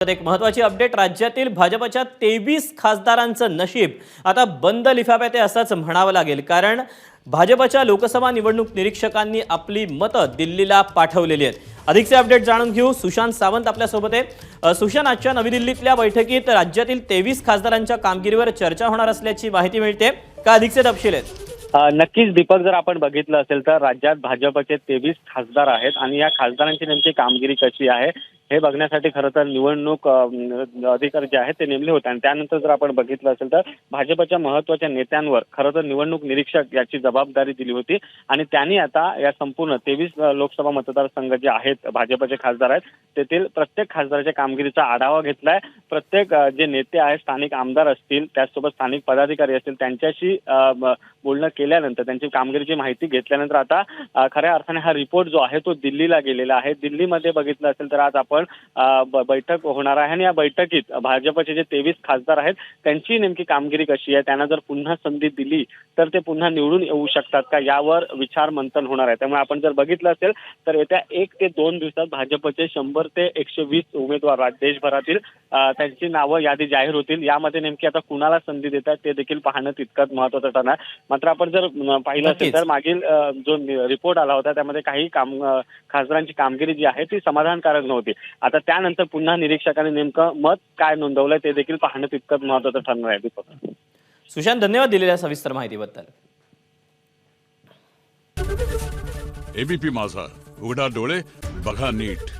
तर एक महत्वाची अपडेट राज्यातील भाजपच्या तेवीस खासदारांचं नशीब आता बंद लिफाफ्यात आहे असंच म्हणावं लागेल. कारण भाजपच्या लोकसभा निवडणूक निरीक्षकांनी आपली मतं दिल्लीला पाठवलेली आहेत. अधिकचे अपडेट जाणून घेऊ. सुशांत सावंत आपल्यासोबत आहे. सुशांत आजच्या नवी दिल्लीतल्या बैठकीत राज्यातील तेवीस खासदारांच्या कामगिरीवर चर्चा होणार असल्याची माहिती मिळते. का अधिकचे तपशील आहेत? नक्कीच दीपक जर आपण बघितलं असेल तर राज्यात भाजपचे तेवीस खासदार आहेत आणि या खासदारांची नेमकी कामगिरी कशी आहे? हे बघण्यासाठी खरं तर निवडणूक अधिकारी जे आहेत ते नेमले होते. आणि त्यानंतर जर आपण बघितलं असेल तर भाजपच्या महत्त्वाच्या नेत्यांवर खरं तर निवडणूक निरीक्षक याची जबाबदारी दिली होती. आणि त्यांनी आता या संपूर्ण तेवीस लोकसभा मतदारसंघ जे आहेत भाजपचे खासदार आहेत तेथील प्रत्येक खासदाराच्या कामगिरीचा आढावा घेतलाय. प्रत्येक जे नेते आहेत स्थानिक आमदार असतील त्याचसोबत स्थानिक पदाधिकारी असतील त्यांच्याशी बोलणं केल्यानंतर त्यांची कामगिरीची माहिती घेतल्यानंतर आता खऱ्या अर्थाने हा रिपोर्ट जो आहे तो दिल्लीला गेलेला आहे. दिल्लीमध्ये बघितलं असेल तर आज आपण ब- बैठक होणार आहे आणि या बैठकीत भाजपचे जे तेवीस खासदार आहेत त्यांची नेमकी कामगिरी कशी आहे? त्यांना जर पुन्हा संधी दिली तर ते पुन्हा निवडून येऊ शकतात का? यावर विचार मंथन होणार आहे. त्यामुळे आपण जर बघितलं असेल तर येत्या एक ते दोन दिवसात भाजपचे शंभर ते एकशे वीस उमेदवार देशभरातील त्यांची नावं यादी जाहीर होतील. यामध्ये नेमकी आता कुणाला संधी देतात ते देखील पाहणं तितकंच महत्वाचं ठरणार. मात्र आपण जर पाहिलं असेल. तर मागील जो रिपोर्ट आला होता त्यामध्ये काही काम खासदारांची कामगिरी जी आहे ती समाधानकारक नव्हती. आता त्यानंतर पुन्हा निरीक्षकांनी नेमकं मत काय नोंदवलंय ते देखील पाहणं तितकंच महत्वाचं ठरणार आहे दीपक. सुशांत धन्यवाद दिलेल्या सविस्तर माहितीबद्दल. एबीपी माझा. उघडा डोळे बघा नीट.